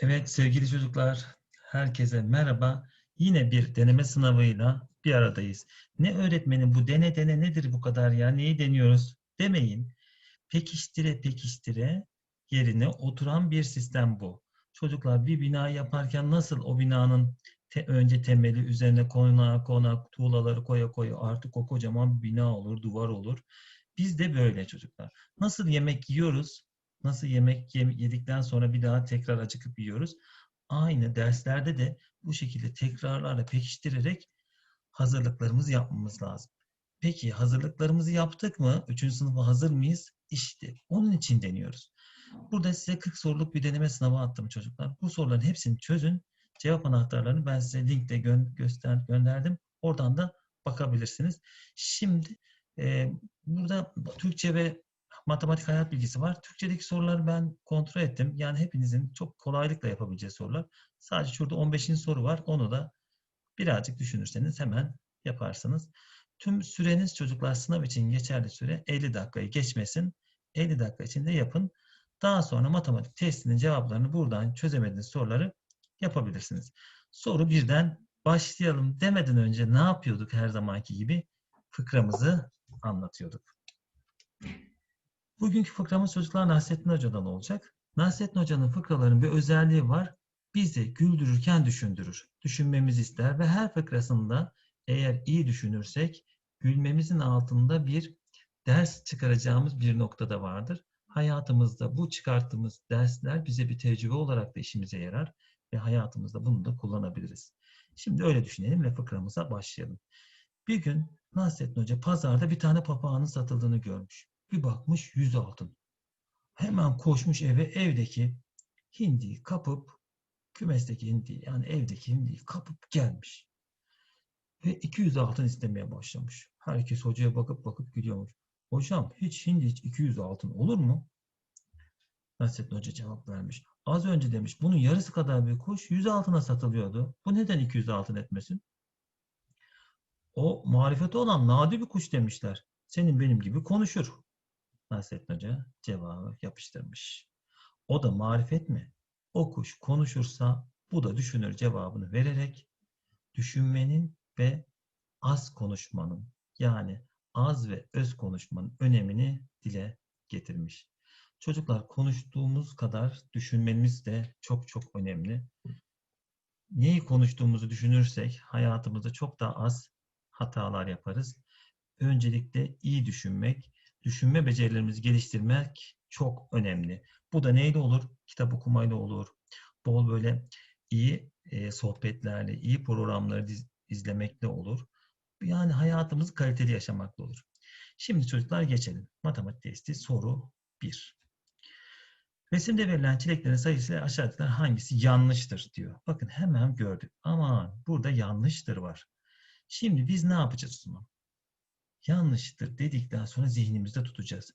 Evet sevgili çocuklar, herkese merhaba. Yine bir deneme sınavıyla bir aradayız. Ne öğretmenim bu dene dene nedir bu kadar ya? Neyi deniyoruz? Demeyin. Pekiştire pekiştire yerine oturan bir sistem bu. Çocuklar bir bina yaparken nasıl o binanın te- önce temeli üzerine konak konak tuğlaları koya koya artık o kocaman bir bina olur, duvar olur. Biz de böyle çocuklar. Nasıl yemek yiyoruz? Nasıl yemek yem- yedikten sonra bir daha tekrar acıkıp yiyoruz? Aynı derslerde de bu şekilde tekrarlarla pekiştirerek hazırlıklarımızı yapmamız lazım. Peki hazırlıklarımızı yaptık mı? Üçüncü sınıfa hazır mıyız? İşte onun için deniyoruz. Burada size 40 soruluk bir deneme sınavı attım çocuklar. Bu soruların hepsini çözün. Cevap anahtarlarını ben size linkte gö- göster gönderdim. Oradan da bakabilirsiniz. Şimdi e, burada Türkçe ve matematik hayat bilgisi var. Türkçedeki soruları ben kontrol ettim. Yani hepinizin çok kolaylıkla yapabileceği sorular. Sadece şurada 15. soru var. Onu da birazcık düşünürseniz hemen yaparsınız. Tüm süreniz çocuklar sınav için geçerli süre 50 dakikayı geçmesin. 50 dakika içinde yapın. Daha sonra matematik testinin cevaplarını buradan çözemediğiniz soruları yapabilirsiniz. Soru birden başlayalım demeden önce ne yapıyorduk her zamanki gibi? Fıkramızı anlatıyorduk. Bugünkü fıkramız çocuklar Nasrettin Hoca'dan olacak. Nasrettin Hoca'nın fıkralarının bir özelliği var. Bizi güldürürken düşündürür. Düşünmemizi ister ve her fıkrasında eğer iyi düşünürsek gülmemizin altında bir ders çıkaracağımız bir noktada vardır. Hayatımızda bu çıkarttığımız dersler bize bir tecrübe olarak da işimize yarar ve hayatımızda bunu da kullanabiliriz. Şimdi öyle düşünelim ve fıkramıza başlayalım. Bir gün Nasrettin Hoca pazarda bir tane papağanın satıldığını görmüş. Bir bakmış yüz altın. Hemen koşmuş eve evdeki hindiyi kapıp kümesteki hindi yani evdeki hindiyi kapıp gelmiş. Ve 200 altın istemeye başlamış. Herkes hocaya bakıp bakıp gülüyormuş. Hocam hiç hindi hiç 200 altın olur mu? Nasrettin Hoca cevap vermiş. Az önce demiş bunun yarısı kadar bir kuş 100 altına satılıyordu. Bu neden 200 altın etmesin? O marifeti olan nadir bir kuş demişler. Senin benim gibi konuşur. Nasrettin Hoca cevabı yapıştırmış. O da marifet mi? O kuş konuşursa bu da düşünür cevabını vererek düşünmenin ve az konuşmanın yani az ve öz konuşmanın önemini dile getirmiş. Çocuklar konuştuğumuz kadar düşünmemiz de çok çok önemli. Neyi konuştuğumuzu düşünürsek hayatımızda çok daha az hatalar yaparız. Öncelikle iyi düşünmek, düşünme becerilerimizi geliştirmek çok önemli. Bu da neyle olur? Kitap okumayla olur. Bol böyle iyi e, sohbetlerle, iyi programları izlemekle olur. Yani hayatımızı kaliteli yaşamakla olur. Şimdi çocuklar geçelim. Matematik testi soru 1. Resimde verilen çileklerin sayısı aşağıdakiler hangisi yanlıştır diyor. Bakın hemen gördük. Ama burada yanlıştır var. Şimdi biz ne yapacağız zaman? Yanlıştır dedikten sonra zihnimizde tutacağız.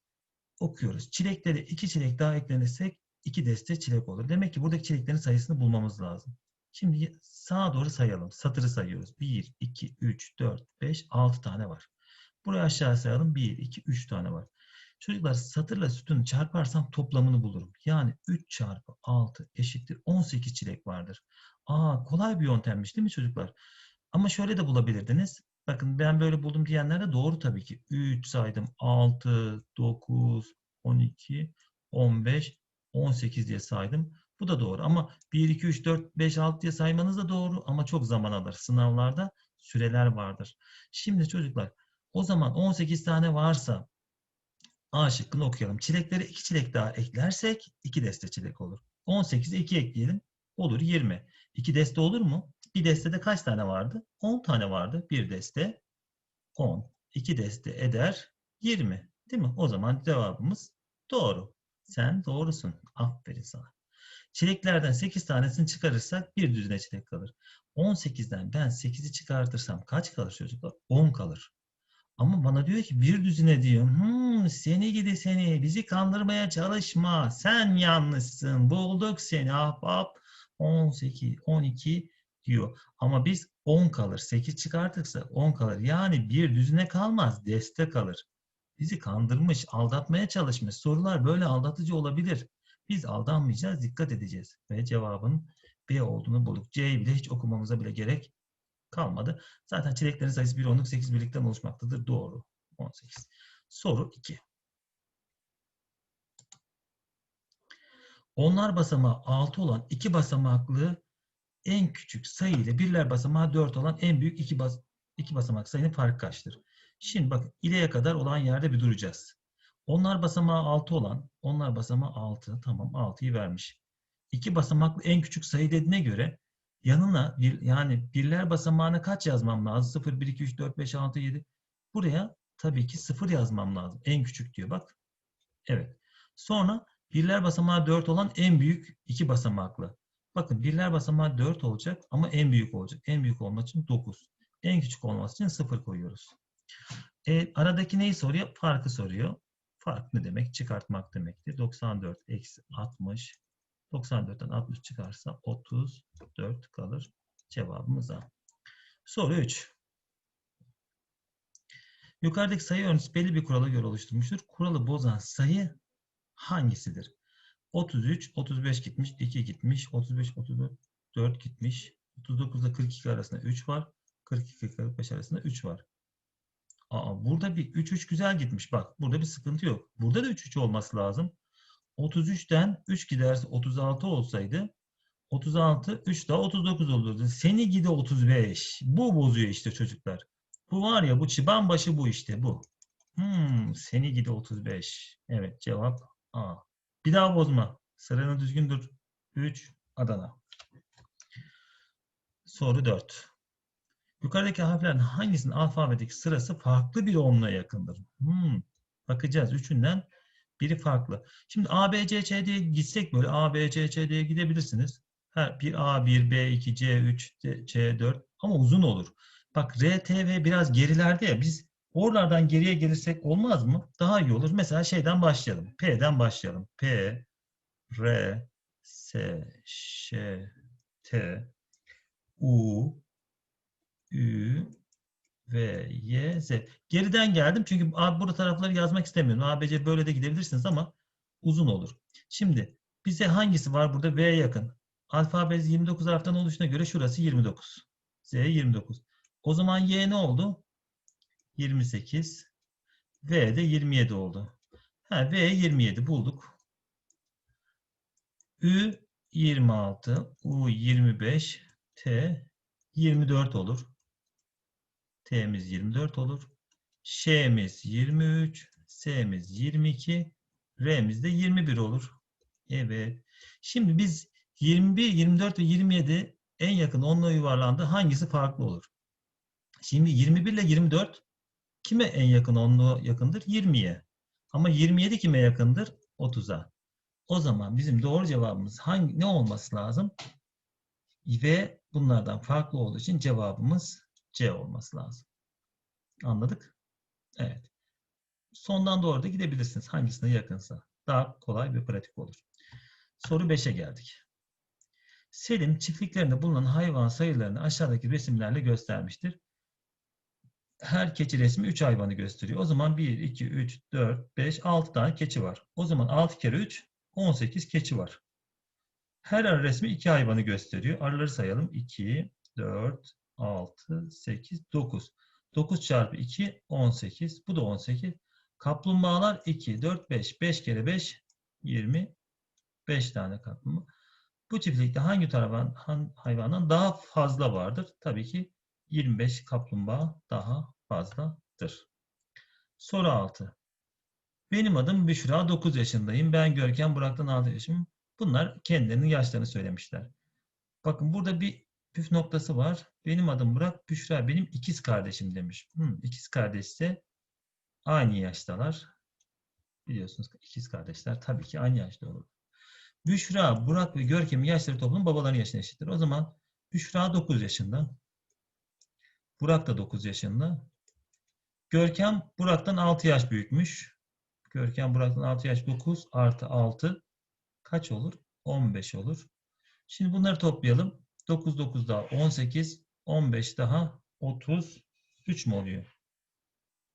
Okuyoruz. Çileklere iki çilek daha eklenirsek iki deste çilek olur. Demek ki buradaki çileklerin sayısını bulmamız lazım. Şimdi sağa doğru sayalım. Satırı sayıyoruz. 1, 2, 3, 4, 5, 6 tane var. Buraya aşağı sayalım. 1, 2, 3 tane var. Çocuklar satırla sütunu çarparsam toplamını bulurum. Yani 3 çarpı 6 eşittir 18 çilek vardır. Aa kolay bir yöntemmiş değil mi çocuklar? Ama şöyle de bulabilirdiniz. Bakın ben böyle buldum diyenler de doğru tabii ki. 3 saydım. 6, 9, 12, 15, 18 diye saydım. Bu da doğru ama 1, 2, 3, 4, 5, 6 diye saymanız da doğru ama çok zaman alır. Sınavlarda süreler vardır. Şimdi çocuklar o zaman 18 tane varsa A şıkkını okuyalım. Çileklere 2 çilek daha eklersek 2 deste çilek olur. 18'e 2 ekleyelim. Olur 20. 2 deste olur mu? Bir destede kaç tane vardı? 10 tane vardı. Bir deste 10. 2 deste eder 20. Değil mi? O zaman cevabımız doğru. Sen doğrusun. Aferin sana. Çileklerden 8 tanesini çıkarırsak bir düzine çilek kalır. 18'den ben 8'i çıkartırsam kaç kalır çocuklar? 10 kalır. Ama bana diyor ki bir düzine diyor. Hmm, seni gidi seni bizi kandırmaya çalışma. Sen yanlışsın. Bulduk seni ahbap. 18, 12 diyor. Ama biz 10 kalır. 8 çıkartırsa 10 kalır. Yani bir düzine kalmaz. Deste kalır. Bizi kandırmış, aldatmaya çalışmış. Sorular böyle aldatıcı olabilir. Biz aldanmayacağız, dikkat edeceğiz. Ve cevabın B olduğunu bulduk. C'yi bile hiç okumamıza bile gerek kalmadı. Zaten çileklerin sayısı 1 onluk 8 birlikten oluşmaktadır. Doğru. 18. Soru 2. Onlar basamağı 6 olan iki basamaklı en küçük sayı ile birler basamağı 4 olan en büyük iki, bas iki basamak sayının farkı kaçtır? Şimdi bakın ileye kadar olan yerde bir duracağız. Onlar basamağı 6 olan, onlar basamağı 6. Tamam 6'yı vermiş. İki basamaklı en küçük sayı dediğine göre yanına bir, yani birler basamağına kaç yazmam lazım? 0, 1, 2, 3, 4, 5, 6, 7. Buraya tabii ki 0 yazmam lazım. En küçük diyor bak. Evet. Sonra birler basamağı 4 olan en büyük iki basamaklı. Bakın birler basamağı 4 olacak ama en büyük olacak. En büyük olması için 9. En küçük olması için 0 koyuyoruz. E, aradaki neyi soruyor? Farkı soruyor. Fark ne demek? Çıkartmak demektir. 94 eksi 60. 94'ten 60 çıkarsa 34 kalır. Cevabımız A. Soru 3. Yukarıdaki sayı örnesi belli bir kurala göre oluşturmuştur. Kuralı bozan sayı hangisidir? 33, 35 gitmiş, 2 gitmiş, 35, 34 4 gitmiş, 39 ile 42 arasında 3 var, 42 45 arasında 3 var. Aa, burada bir 3 3 güzel gitmiş. Bak burada bir sıkıntı yok. Burada da 3 3 olması lazım. 33'ten 3 giderse 36 olsaydı 36 3 daha 39 olurdu. Seni gidi 35. Bu bozuyor işte çocuklar. Bu var ya bu çıban başı bu işte bu. Hmm, seni gidi 35. Evet cevap A. Bir daha bozma. Sıranı düzgün dur. 3 Adana. Soru 4. Yukarıdaki harflerin hangisinin alfabedeki sırası farklı bir onluğa yakındır? Hmm, bakacağız. Üçünden biri farklı. Şimdi A, B, C, C diye gitsek böyle A, B, C, C diye gidebilirsiniz. Ha, bir A, 1, B2, C3, C4 ama uzun olur. Bak R, T, V biraz gerilerde ya biz oralardan geriye gelirsek olmaz mı? Daha iyi olur. Mesela şeyden başlayalım. P'den başlayalım. P, R, S, Ş, T, U, Ü, V, Y, Z. Geriden geldim çünkü burada tarafları yazmak istemiyorum. ABC böyle de gidebilirsiniz ama uzun olur. Şimdi bize hangisi var burada? V yakın. Alfabesi 29 harften oluşuna göre şurası 29. Z 29. O zaman Y ne oldu? 28. V de 27 oldu. Ha, V 27 bulduk. Ü 26. U 25. T 24 olur. T'miz 24 olur. Ş'miz 23. S'miz 22. R'miz de 21 olur. Evet. Şimdi biz 21, 24 ve 27 en yakın onluğa yuvarlandı. Hangisi farklı olur? Şimdi 21 ile 24 kime en yakın onluğa yakındır? 20'ye. Ama 27 kime yakındır? 30'a. O zaman bizim doğru cevabımız hangi ne olması lazım? Ve bunlardan farklı olduğu için cevabımız C olması lazım. Anladık? Evet. Sondan doğru da gidebilirsiniz. Hangisine yakınsa. Daha kolay ve pratik olur. Soru 5'e geldik. Selim çiftliklerinde bulunan hayvan sayılarını aşağıdaki resimlerle göstermiştir. Her keçi resmi 3 hayvanı gösteriyor. O zaman 1, 2, 3, 4, 5, 6 tane keçi var. O zaman 6 kere 3, 18 keçi var. Her arı resmi 2 hayvanı gösteriyor. Arıları sayalım. 2, 4, 6, 8, 9. 9 çarpı 2, 18. Bu da 18. Kaplumbağalar 2, 4, 5. 5 kere 5, 20. 5 tane kaplumbağa. Bu çiftlikte hangi hayvan, hayvandan daha fazla vardır? Tabii ki 25 kaplumbağa daha fazladır. Soru 6. Benim adım Büşra, 9 yaşındayım. Ben Görkem, Burak'tan 6 yaşım. Bunlar kendilerinin yaşlarını söylemişler. Bakın burada bir püf noktası var. Benim adım Burak, Büşra benim ikiz kardeşim demiş. Hmm, ikiz kardeşse aynı yaştalar. Biliyorsunuz ikiz kardeşler tabii ki aynı yaşta olur. Büşra, Burak ve Görkem'in yaşları toplam babaların yaşına eşittir. O zaman Büşra 9 yaşında. Burak da 9 yaşında. Görkem Burak'tan 6 yaş büyükmüş. Görkem Burak'tan 6 yaş 9 artı 6 kaç olur? 15 olur. Şimdi bunları toplayalım. 9 9 daha 18, 15 daha 33 mi oluyor?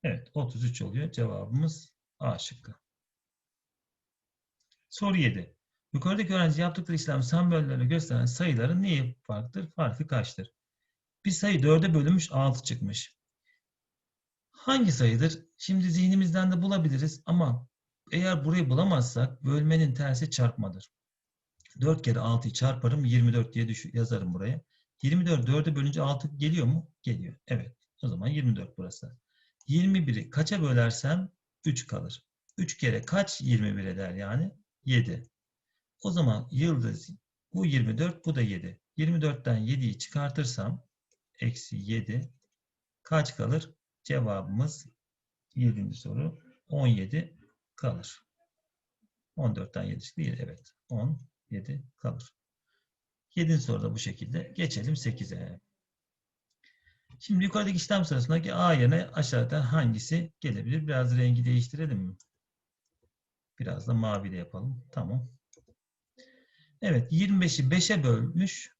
Evet 33 oluyor. Cevabımız A şıkkı. Soru 7. Yukarıdaki öğrenci yaptıkları işlem sembollerle gösteren sayıların neyi farklıdır? Farkı kaçtır? Bir sayı 4'e bölünmüş 6 çıkmış. Hangi sayıdır? Şimdi zihnimizden de bulabiliriz ama eğer burayı bulamazsak bölmenin tersi çarpmadır. 4 kere 6'yı çarparım 24 diye düşü- yazarım buraya. 24 4'e bölünce 6 geliyor mu? Geliyor. Evet. O zaman 24 burası. 21'i kaça bölersem 3 kalır. 3 kere kaç 21 eder yani? 7. O zaman yıldız bu 24 bu da 7. 24'ten 7'yi çıkartırsam eksi 7 kaç kalır? Cevabımız 7. soru 17 kalır. 14'ten 7 çıktı. Evet. 17 kalır. 7. soruda bu şekilde. Geçelim 8'e. Şimdi yukarıdaki işlem sırasındaki A yerine aşağıdan hangisi gelebilir? Biraz rengi değiştirelim mi? Biraz da mavi de yapalım. Tamam. Evet. 25'i 5'e bölmüş.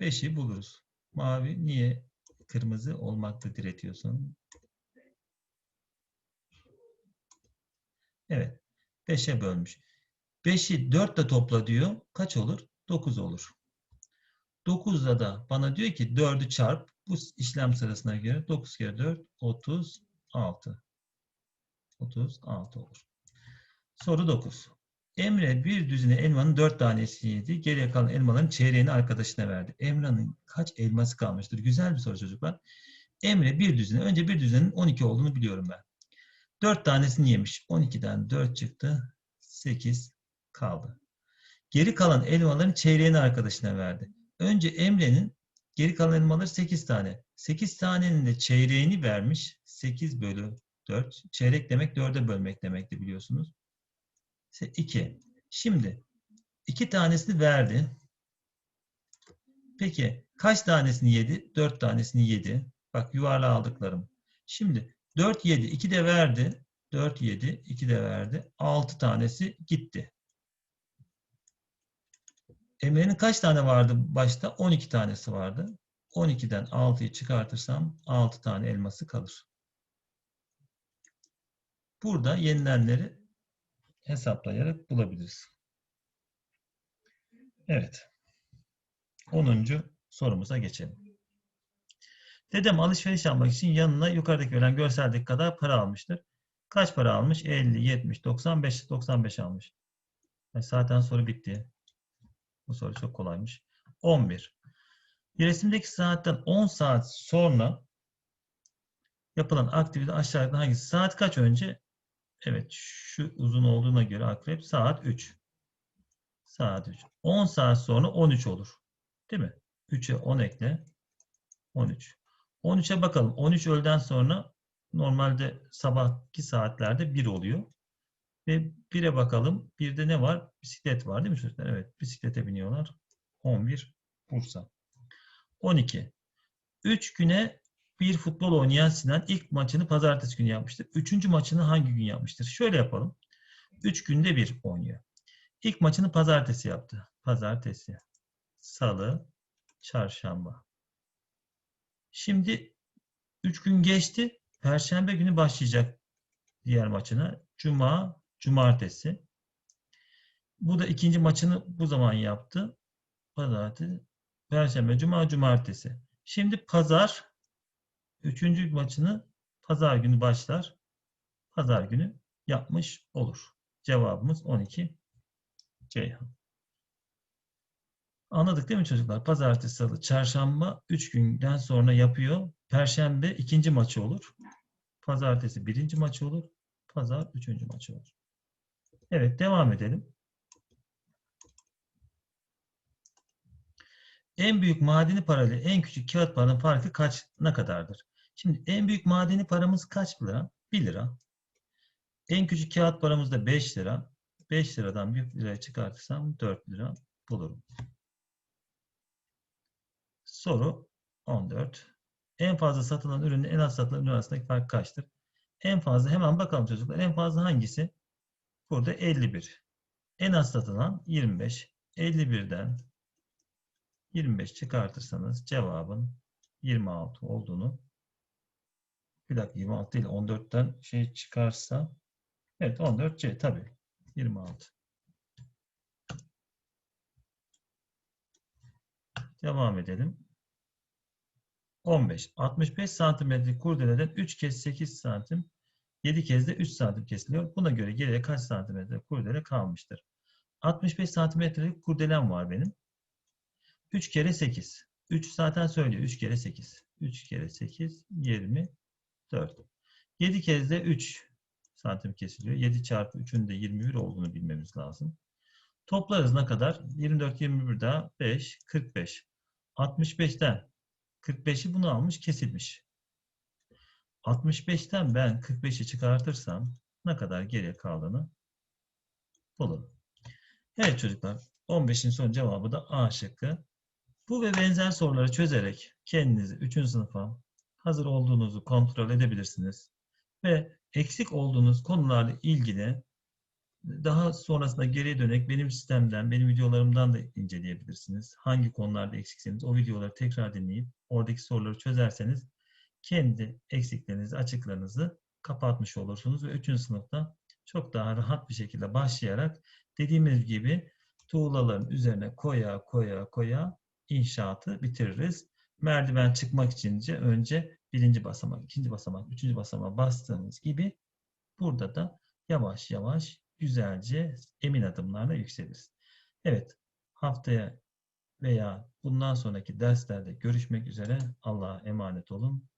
5'i buluruz. Mavi niye kırmızı olmakta diretiyorsun? Evet. 5'e bölmüş. 5'i 4 ile topla diyor. Kaç olur? 9 olur. 9'da da bana diyor ki 4'ü çarp. Bu işlem sırasına göre 9 kere 4 36. 36 olur. Soru 9. Emre bir düzine elmanın 4 tanesini yedi. Geriye kalan elmaların çeyreğini arkadaşına verdi. Emre'nin kaç elması kalmıştır? Güzel bir soru çocuklar. Emre bir düzine, önce bir düzenin 12 olduğunu biliyorum ben. 4 tanesini yemiş. 12'den 4 çıktı. 8 kaldı. Geri kalan elmaların çeyreğini arkadaşına verdi. Önce Emre'nin geri kalan elmaları 8 tane. 8 tanenin de çeyreğini vermiş. 8 bölü 4. Çeyrek demek 4'e bölmek demekti biliyorsunuz. 2. Şimdi 2 tanesini verdi. Peki kaç tanesini yedi? 4 tanesini yedi. Bak yuvarlağı aldıklarım. Şimdi 4 yedi. 2 de verdi. 4 yedi. 2 de verdi. 6 tanesi gitti. Emre'nin kaç tane vardı başta? 12 tanesi vardı. 12'den 6'yı çıkartırsam 6 tane elması kalır. Burada yenilenleri hesaplayarak bulabiliriz. Evet. 10. sorumuza geçelim. Dedem alışveriş yapmak için yanına yukarıdaki verilen görseldeki kadar para almıştır. Kaç para almış? 50, 70, 95, 95 almış. Yani zaten soru bitti. Bu soru çok kolaymış. 11. Resimdeki saatten 10 saat sonra yapılan aktivite aşağıda hangisi? Saat kaç önce? Evet şu uzun olduğuna göre akrep saat 3. Saat 3. 10 saat sonra 13 olur. Değil mi? 3'e 10 ekle. 13. 13'e bakalım. 13 öğleden sonra normalde sabahki saatlerde 1 oluyor. Ve 1'e bakalım. 1'de ne var? Bisiklet var değil mi çocuklar? Evet. Bisiklete biniyorlar. 11 Bursa. 12. 3 güne bir futbol oynayan Sinan ilk maçını pazartesi günü yapmıştır. Üçüncü maçını hangi gün yapmıştır? Şöyle yapalım. 3 günde bir oynuyor. İlk maçını pazartesi yaptı. Pazartesi, salı, çarşamba. Şimdi 3 gün geçti. Perşembe günü başlayacak diğer maçına. Cuma, cumartesi. Bu da ikinci maçını bu zaman yaptı. Pazartesi, perşembe, cuma, cumartesi. Şimdi pazar üçüncü maçını pazar günü başlar. Pazar günü yapmış olur. Cevabımız 12 Ceyhan. Anladık değil mi çocuklar? Pazartesi, salı, çarşamba 3 günden sonra yapıyor. Perşembe ikinci maçı olur. Pazartesi birinci maçı olur. Pazar üçüncü maçı olur. Evet devam edelim. En büyük madeni para ile en küçük kağıt paranın farkı kaç ne kadardır? Şimdi en büyük madeni paramız kaç lira? 1 lira. En küçük kağıt paramız da 5 lira. 5 liradan 1 liraya çıkartırsam 4 lira bulurum. Soru 14. En fazla satılan ürünle en az satılan ürün arasındaki fark kaçtır? En fazla hemen bakalım çocuklar. En fazla hangisi? Burada 51. En az satılan 25. 51'den 25 çıkartırsanız cevabın 26 olduğunu bir dakika 26 değil 14'ten şey çıkarsa evet 14C tabii 26. Devam edelim. 15. 65 santimetrelik kurdeleden 3 kez 8 santim 7 kez de 3 santim kesiliyor. Buna göre geriye kaç santimetre kurdele kalmıştır? 65 santimetrelik kurdelem var benim. 3 kere 8. 3 zaten söylüyor. 3 kere 8. 3 kere 8, 24. 7 kez de 3 santim kesiliyor. 7 çarpı 3'ün de 21 olduğunu bilmemiz lazım. Toplarız ne kadar? 24, 21 daha 5, 45. 65'ten 45'i bunu almış, kesilmiş. 65'ten ben 45'i çıkartırsam ne kadar geriye kaldığını bulurum. Evet çocuklar, 15'in son cevabı da A şıkkı. Bu ve benzer soruları çözerek kendinizi 3. sınıfa hazır olduğunuzu kontrol edebilirsiniz. Ve eksik olduğunuz konularla ilgili daha sonrasında geriye dönerek benim sistemden, benim videolarımdan da inceleyebilirsiniz. Hangi konularda eksikseniz o videoları tekrar dinleyip oradaki soruları çözerseniz kendi eksiklerinizi, açıklarınızı kapatmış olursunuz ve 3. sınıfta çok daha rahat bir şekilde başlayarak dediğimiz gibi tuğlaların üzerine koya koya koya inşaatı bitiririz. Merdiven çıkmak içince önce birinci basamak, ikinci basamak, üçüncü basamağa bastığımız gibi burada da yavaş yavaş güzelce emin adımlarla yükseliriz. Evet, haftaya veya bundan sonraki derslerde görüşmek üzere. Allah'a emanet olun.